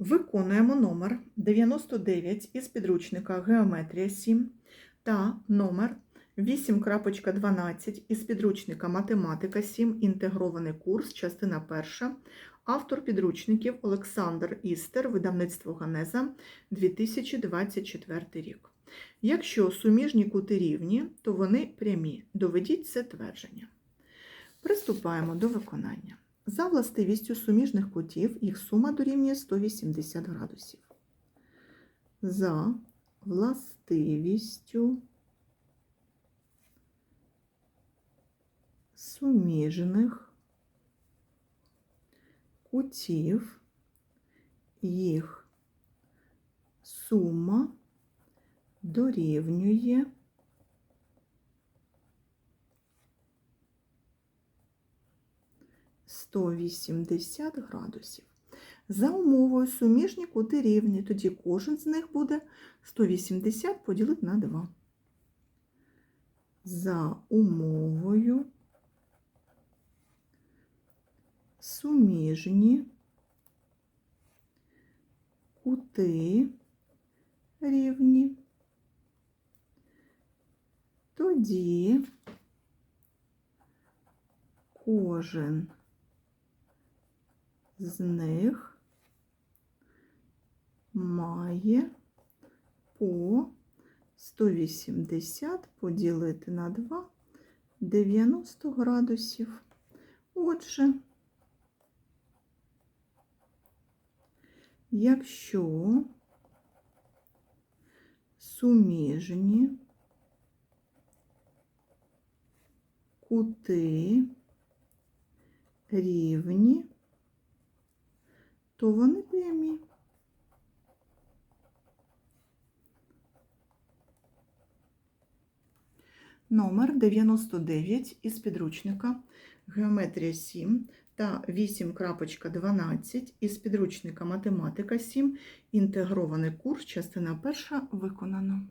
Виконуємо номер 99 із підручника Геометрія 7 та номер 8.12 із підручника Математика 7. Інтегрований курс, частина 1. Автор підручників Олександр Істер, видавництво Ганеза 2024 рік. Якщо суміжні кути рівні, то вони прямі. Доведіть це твердження. Приступаємо до виконання. За властивістю суміжних кутів їх сума дорівнює 180 градусів. За властивістю суміжних кутів їх сума дорівнює 180 градусів. За умовою суміжні кути рівні, тоді кожен з них буде 180 поділити на 2. За умовою суміжні кути рівні. Тоді кожен з них має по 180 поділити на 2 90 градусів. Отже, якщо суміжні кути рівні, то вони прямі. Номер 99 із підручника Геометрія 7 та 8.12 із підручника Математика 7. Інтегрований курс, частина перша виконано.